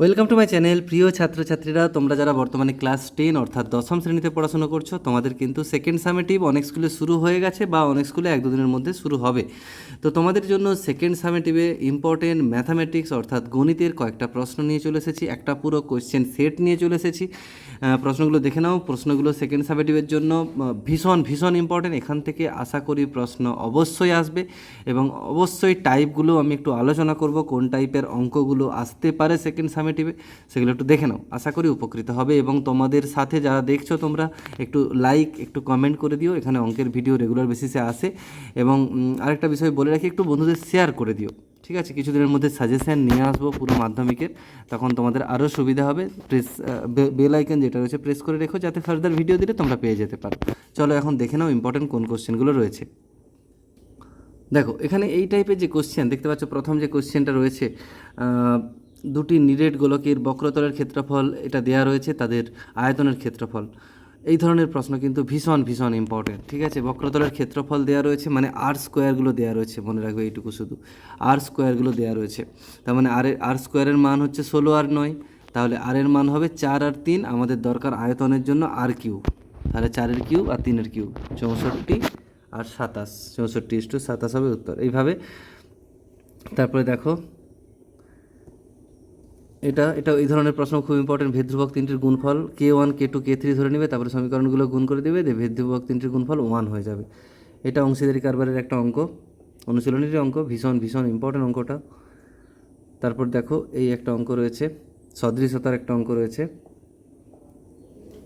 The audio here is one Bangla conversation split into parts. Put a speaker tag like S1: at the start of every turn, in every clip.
S1: ওয়েলকাম টু মাই চ্যানেল প্রিয় ছাত্রছাত্রীরা। তোমরা যারা বর্তমানে ক্লাস টেন অর্থাৎ দশম শ্রেণীতে পড়াশোনা করছ, তোমাদের কিন্তু সেকেন্ড সামেটিভ অনেক স্কুলে শুরু হয়ে গেছে বা অনেক স্কুলে এক দুদিনের মধ্যে শুরু হবে। তো তোমাদের জন্য সেকেন্ড সামেটিভে ইম্পর্টেন্ট ম্যাথামেটিক্স অর্থাৎ গণিতের কয়েকটা প্রশ্ন নিয়ে চলে এসেছি। একটা পুরো কোয়েশ্চেন সেট নিয়ে চলে এসেছি। প্রশ্নগুলো দেখে নাও। প্রশ্নগুলো সেকেন্ড সামেটিভের জন্য ভীষণ ভীষণ ইম্পর্টেন্ট এখান থেকে আশা করি প্রশ্ন অবশ্যই আসবে এবং অবশ্যই টাইপগুলো আমি একটু আলোচনা করব, কোন টাইপের অঙ্কগুলো আসতে পারে সেকেন্ড সামেটিভে সেগুলো একটু দেখে নাও। আশা করি উপকৃত হবে এবং তোমাদের সাথে যারা দেখছ তোমরা, একটু লাইক একটু কমেন্ট করে দিও। এখানে অঙ্কের ভিডিও রেগুলার বেসিসে আসে। এবং আরেকটা বিষয় বলে রাখি, একটু বন্ধুদের শেয়ার করে দিও। ঠিক আছে? কিছুদিনের মধ্যে সাজেশান নিয়ে আসব পুরো মাধ্যমিকের। তখন তোমাদের আরও সুবিধা হবে। প্রেস বেল আইকন যেটা রয়েছে প্রেস করে রেখো যাতে ফার্দার ভিডিও দিলে তোমরা পেয়ে যেতে পারো। চলো এখন দেখে নাও ইম্পর্টেন্ট কোন কোশ্চেনগুলো রয়েছে। দেখো, এখানে এই টাইপের যে কোশ্চেন দেখতে পাচ্ছ প্রথম যে কোশ্চেনটা রয়েছে দুটি নিরেট গোলকের বক্রতলের ক্ষেত্রফল এটা দেয়া রয়েছে, তাদের আয়তনের ক্ষেত্রফল। এই ধরনের প্রশ্ন কিন্তু ভীষণ ভীষণ ইম্পর্টেন্ট ঠিক আছে? বক্রতলের ক্ষেত্রফল দেওয়া রয়েছে মানে আর স্কোয়ারগুলো দেওয়া রয়েছে, মনে রাখবে এইটুকু শুধু। আর স্কোয়ারগুলো দেওয়া রয়েছে। তার মানে আর আর স্কোয়ারের মান হচ্ছে ষোলো আর নয়, তাহলে আর এর মান হবে চার আর তিন, আমাদের দরকার আয়তনের জন্য আর কিউ তাহলে চারের কিউব আর তিনের কিউব চৌষট্টি আর সাতাশ, চৌষট্টি ইস্টু সাতাশ হবে উত্তর। এইভাবে, তারপরে দেখো এটা এটা এই ধরনের প্রশ্ন খুব ইম্পর্টেন্ট ভেদধ্রুবক তিনটির গুণফল K one K two K three ধরে নেবে, তারপরে সমীকরণগুলো গুণ করে দেবে, দিয়ে ভেদধ্রুবক তিনটির গুণফল ওয়ান হয়ে যাবে। এটা অংশীদারি কারবারের একটা অঙ্ক অনুশীলনীর অঙ্ক, ভীষণ ভীষণ ইম্পর্টেন্ট অঙ্কটা। তারপর দেখো, এই একটা অঙ্ক রয়েছে সদৃশতার একটা অঙ্ক রয়েছে।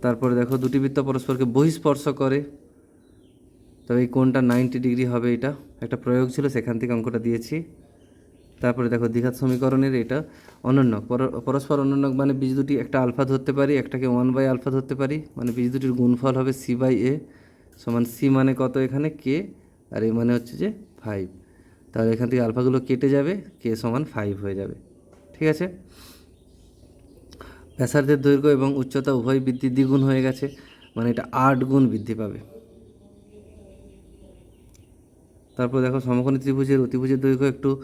S1: তারপরে দেখো, দুটি বৃত্ত পরস্পরকে বহিস্পর্শ করে। তবে এই কোণটা নাইনটি ডিগ্রি হবে এটা। একটা প্রয়োগ ছিল, সেখান থেকে অঙ্কটা দিয়েছি। তারপরে দেখো দ্বিঘাত সমীকরণের এটা অনন্য। পর- পরস্পর অনন্য মানে বীজ দুটি একটা আলফা ধরতে পারি, একটাকে ওয়ান বাই আলফা ধরতে পারি মানে বীজ দুটির গুণফল হবে সি বাই এ সমান সি মানে কত এখানে? কে। আর এ মানে হচ্ছে যে ফাইভ। তাহলে এখান থেকে আলফাগুলো কেটে যাবে, কে সমান ফাইভ হয়ে যাবে। ঠিক আছে? ব্যাসার্ধের দৈর্ঘ্য এবং উচ্চতা উভয় বৃদ্ধি দ্বিগুণ হয়ে গেছে মানে এটা আট গুণ বৃদ্ধি পাবে। তারপর দেখো সমকোণী ত্রিভুজের অতিভুজের দৈর্ঘ্য একটু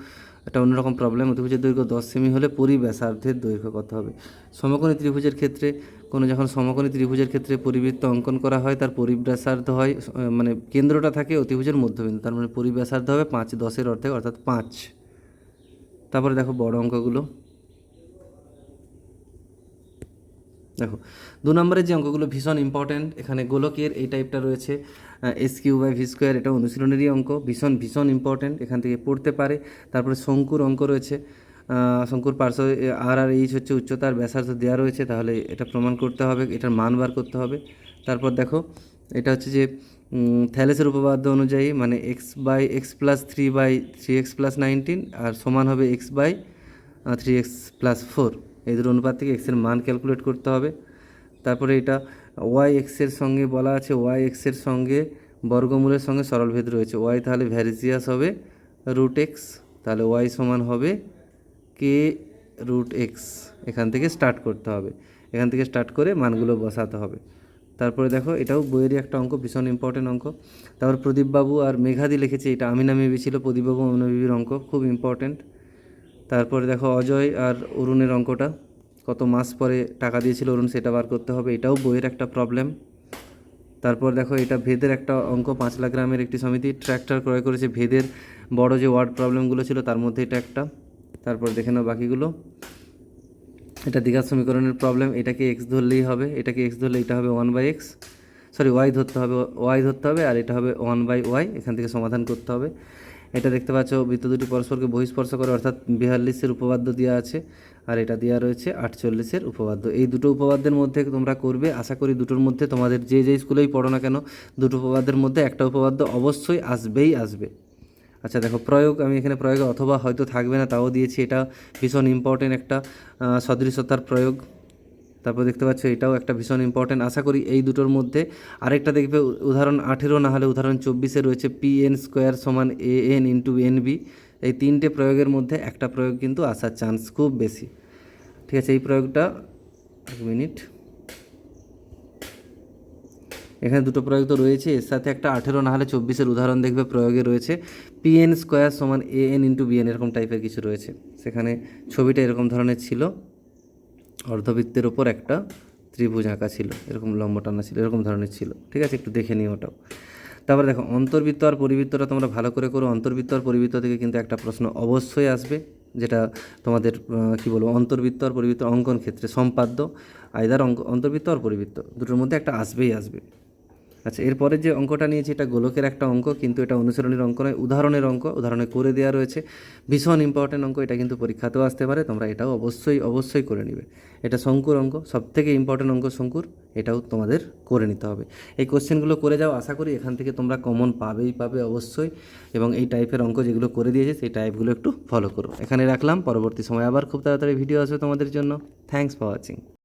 S1: একটা অন্যরকম প্রবলেম অতিভুজের দৈর্ঘ্য দশ সেমি হলে পরিব্যাসার্ধের দৈর্ঘ্য কত হবে? সমকোণী ত্রিভুজের ক্ষেত্রে, কোনো যখন সমকোণী ত্রিভুজের ক্ষেত্রে পরিবৃত্ত অঙ্কন করা হয়, তার পরিব্যাসার্ধ হয় মানে কেন্দ্রটা থাকে অতিভুজের মধ্যবিন্দু, তার মানে পরিব্যাসার্ধ হবে পাঁচ দশের অর্ধেক, অর্থাৎ পাঁচ। তারপরে দেখো বড় অঙ্কগুলো। দেখো, দু নম্বরের যে অঙ্কগুলো ভীষণ ইম্পর্ট্যান্ট এখানে গোলকের এই টাইপটা রয়েছে S Q by V square এটা অনুশীলনেরই অঙ্ক, ভীষণ ভীষণ ইম্পর্ট্যান্ট এখান থেকে পড়তে পারে। তারপরে শঙ্কুর অঙ্ক রয়েছে শঙ্কুর পার্শ্ব আর আর এইচ হচ্ছে উচ্চতার, ব্যাসার্ধ দেওয়া রয়েছে, তাহলে এটা প্রমাণ করতে হবে, এটার মান বার করতে হবে। তারপর দেখো, এটা হচ্ছে যে থ্যালেসের উপপাদ্য অনুযায়ী মানে X by X plus three by three X plus nineteen আর সমান হবে X by three X plus four এই দুটো অনুপাত থেকে এক্সের মান ক্যালকুলেট করতে হবে। তারপরে এটা ওয়াই এক্সের সঙ্গে বলা আছে ওয়াই এক্সের সঙ্গে বর্গমূলের সঙ্গে সরলভেদ রয়েছে। ওয়াই তাহলে ভ্যারিজিয়াস হবে রুট এক্স তাহলে ওয়াই সমান হবে কে রুট এক্স এখান থেকে স্টার্ট করতে হবে। এখান থেকে স্টার্ট করে মানগুলো বসাতে হবে। তারপরে দেখো, এটাও বইয়েরই একটা অঙ্ক, ভীষণ ইম্পর্টেন্ট অঙ্ক। তারপর প্রদীপবাবু আর মেঘাদি লিখেছে, এটা আমিনা মেবি ছিল প্রদীপবাবু আমিনা বিবির অঙ্ক, খুব ইম্পর্টেন্ট তারপরে দেখো অজয় আর অরুণের অঙ্কটা। কত মাস পরে টাকা দিয়েছিল অরুণ, সেটা বার করতে হবে। এটাও বইয়ের একটা প্রবলেম তারপর দেখো এটা ভেদের একটা অঙ্ক পাঁচ লাখ গ্রামের একটি সমিতি। ট্র্যাক্টর ক্রয় করেছে ভেদের বড় যে ওয়ার্ড প্রবলেমগুলো ছিল, তার মধ্যে এটা একটা। তারপর দেখে নাও বাকিগুলো। এটা দ্বিঘাত সমীকরণের প্রবলেম এটাকে এক্স ধরলেই হবে। এটাকে এক্স ধরলে এটা হবে one by X sorry Y ধরতে হবে ওয়াই ধরতে হবে আর এটা হবে ওয়ান বাই ওয়াই এখান থেকে সমাধান করতে হবে। এটা দেখতে পাচ্ছ, বৃত্ত দুটি পরস্পরকে বহিস্পর্শ করে, অর্থাৎ বিয়াল্লিশের উপপাদ্য দেওয়া আছে আর এটা দেওয়া রয়েছে আটচল্লিশের উপপাদ্য। এই দুটো উপপাদ্যের মধ্যে তোমরা করবে, আশা করি দুটোর মধ্যে তোমাদের যে যে স্কুলেই পড়ো না কেন, দুটো উপপাদ্যের মধ্যে একটা উপপাদ্য অবশ্যই আসবেই আসবে। আচ্ছা দেখো, প্রয়োগ, আমি এখানে প্রয়োগ অথবা হয়তো থাকবে না, তাও দিয়েছি, এটা ভীষণ ইম্পর্টেন্ট একটা সদৃশতার প্রয়োগ। তারপর দেখতে পাচ্ছ এটাও একটা ভীষণ ইম্পর্টেন্ট আশা করি এই দুটোর মধ্যে আরেকটা দেখবে, উদাহরণ আঠেরো না হলে উদাহরণ চব্বিশে রয়েছে পি এন স্কোয়ার সমান A N into N B এই তিনটে প্রয়োগের মধ্যে একটা প্রয়োগ কিন্তু আসার চান্স খুব বেশি। ঠিক আছে, এই প্রয়োগটা, এক মিনিট। এখানে দুটো প্রয়োগ তো রয়েছে, এর সাথে একটা আঠেরো না হলে চব্বিশের উদাহরণ দেখবে প্রয়োগে রয়েছে। পি এন স্কোয়ার সমান A N into B N এরকম টাইপের কিছু রয়েছে। সেখানে ছবিটা এরকম ধরনের ছিল। অর্ধবৃত্তের ওপর একটা ত্রিভুজ আঁকা ছিল, এরকম লম্ব টানা ছিল, এরকম ধরনের ছিল। ঠিক আছে, একটু দেখে নিই ওটাও। তারপরে দেখো, অন্তর্বৃত্ত আর পরিবৃত্তটা তোমরা ভালো করে করো। অন্তর্বৃত্ত আর পরিবৃত্ত থেকে কিন্তু একটা প্রশ্ন অবশ্যই আসবে, যেটা তোমাদের কি বলব, অন্তর্বৃত্ত আর পরিবৃত্ত অঙ্কন ক্ষেত্রে সম্পাদ্য আয়দার অঙ্ক, অন্তর্বৃত্ত আর পরিবৃত্ত, দুটোর মধ্যে একটা আসবেই আসবে। আচ্ছা এরপরে যে অঙ্কটা নিয়েছি, এটা গোলকের একটা অঙ্ক, কিন্তু এটা অনুসরণের অঙ্ক নয়, উদাহরণের অঙ্ক, উদাহরণে করে দেওয়া রয়েছে। ভীষণ ইম্পর্টেন্ট অঙ্ক, এটা কিন্তু পরীক্ষাতেও আসতে পারে, তোমরা এটাও অবশ্যই অবশ্যই করে নিবে। এটা শঙ্কুর অঙ্ক সব থেকে ইম্পর্টেন্ট অঙ্ক শঙ্কুর, এটাও তোমাদের করে নিতে হবে। এই কোশ্চেনগুলো করে যাও, আশা করি এখান থেকে তোমরা কমন পাবেই পাবে অবশ্যই, এবং এই টাইপের অঙ্ক যেগুলো করে দিয়েছে, সেই টাইপগুলো একটু ফলো করো। এখানে রাখলাম, পরবর্তী সময় আবার খুব তাড়াতাড়ি ভিডিও আসবে তোমাদের জন্য। Thanks for watching